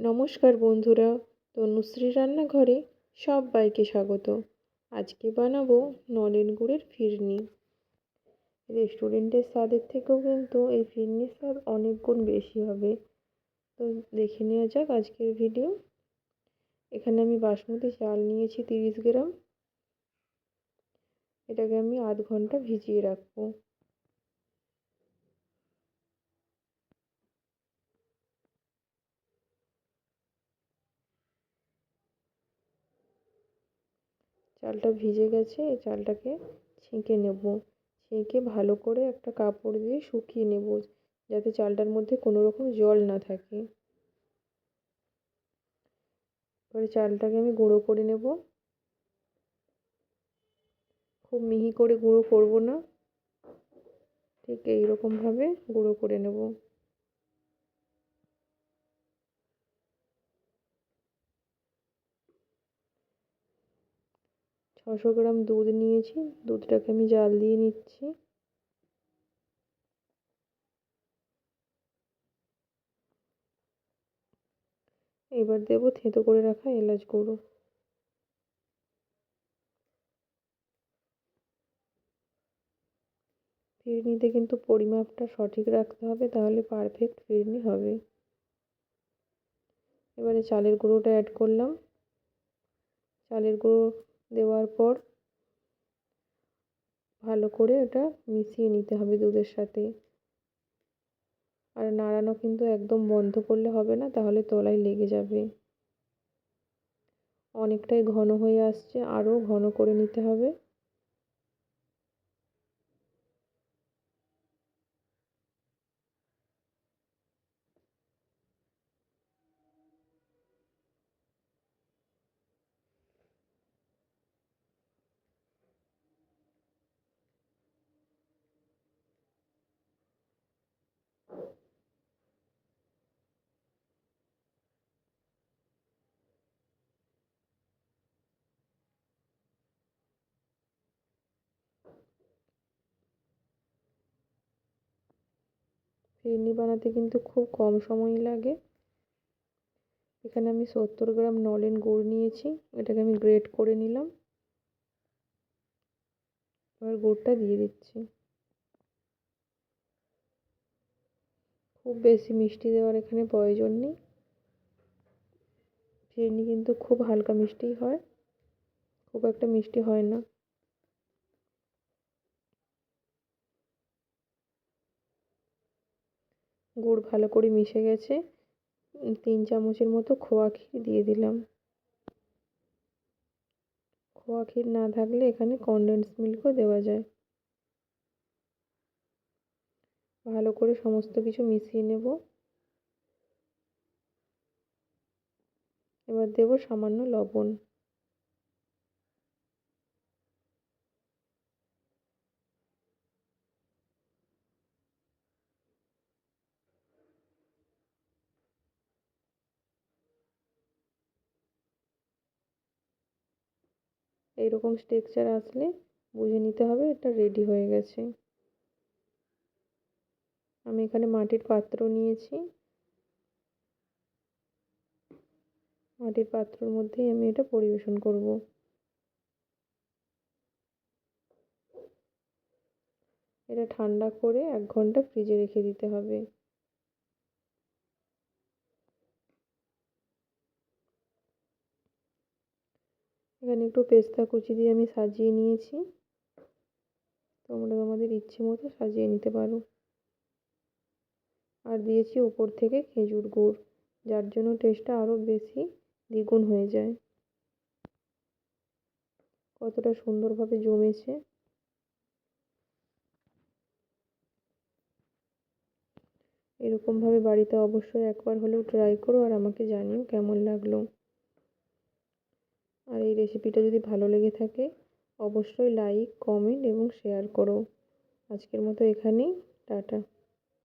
নমস্কার বন্ধুরা, তনুশ্রী রান্নাঘরে সবাইকে স্বাগত। আজকে বানাবো নলেন গুড়ের ফিরনি। রেস্টুরেন্টের স্বাদের থেকেও কিন্তু এই ফিরনির স্বাদ অনেক গুণ বেশি হবে। তো দেখে নেওয়া যাক আজকের ভিডিও। এখানে আমি বাসমতি চাল নিয়েছি তিরিশ গ্রাম। এটাকে আমি আধ ঘণ্টা ভিজিয়ে রাখব। চালটা ভিজে গেছে, এই চালটাকে ছেঁকে নেব। ছেঁকে ভালো করে একটা কাপড় দিয়ে শুকিয়ে নেব, যাতে চালটার মধ্যে কোনো রকম জল না থাকে। এবারে চালটাকে আমি গুঁড়ো করে নেব। খুব মিহি করে গুঁড়ো করব না। ঠিক এইরকমভাবে গুঁড়ো করে নেব। ছশো গ্রাম দুধ নিয়েছি। দুধটাকে আমি জাল দিয়ে নিচ্ছি। এবার দেবো থেঁতো করে রাখা এলাচ গুঁড়ো। ফিরনিতে কিন্তু পরিমাপটা সঠিক রাখতে হবে, তাহলে পারফেক্ট ফিরনি হবে। এবারে চালের গুঁড়োটা অ্যাড করলাম। চালের গুঁড়ো দেওয়ার পর ভালো করে ওটা মিশিয়ে নিতে হবে দুধের সাথে। আর নাড়ানো কিন্তু একদম বন্ধ করলে হবে না, তাহলে তলায় লেগে যাবে। অনেকটাই ঘন হয়ে আসছে আরও ঘন করে নিতে হবে। ফিরনি বানাতে কিন্তু খুব কম সময় লাগে। এখানে আমি সত্তর গ্রাম নলেন গুড় নিয়েছি, এটাকে আমি গ্রেট করে নিলাম। এবার গুড়টা দিয়ে দিচ্ছি। খুব বেশি মিষ্টি দেওয়ার এখানে প্রয়োজন নেই। ফিরনি কিন্তু খুব হালকা মিষ্টি হয়। খুব একটা মিষ্টি হয় না। গুড় ভালো করে মিশে গেছে। তিন চামচের মতো খোয়া ক্ষীর দিয়ে দিলাম। খোয়া ক্ষীর না থাকলে এখানে কনডেন্স মিল্কও দেওয়া যায়। ভালো করে সমস্ত কিছু মিশিয়ে নেব। এবার দেব সামান্য লবণ। এইরকম স্ট্রেকচার আসলে বুঝে নিতে হবে, এটা রেডি হয়ে গেছে। আমি এখানে মাটির পাত্র নিয়েছি। মাটির পাত্রর মধ্যেই আমি এটা পরিবেশন করব। এটা ঠান্ডা করে এক ঘণ্টা ফ্রিজে রেখে দিতে হবে। এখানে একটু পেস্তা কুচি দিয়ে আমি সাজিয়ে নিয়েছি। তোমরা তোমাদের ইচ্ছে মতো সাজিয়ে নিতে পারো। আর দিয়েছি উপর থেকে খেজুর গুড়, যার জন্য টেস্টটা আরও বেশি দ্বিগুণ হয়ে যায়। কতটা সুন্দরভাবে জমেছে। এরকমভাবে বাড়িতে অবশ্যই একবার হলেও ট্রাই করো আর আমাকে জানিও কেমন লাগল। রেসিপিটা যদি ভালো লেগে থাকে, অবশ্যই লাইক কমেন্ট এবং শেয়ার করো। আজকের মতো এখানেই, টাটা।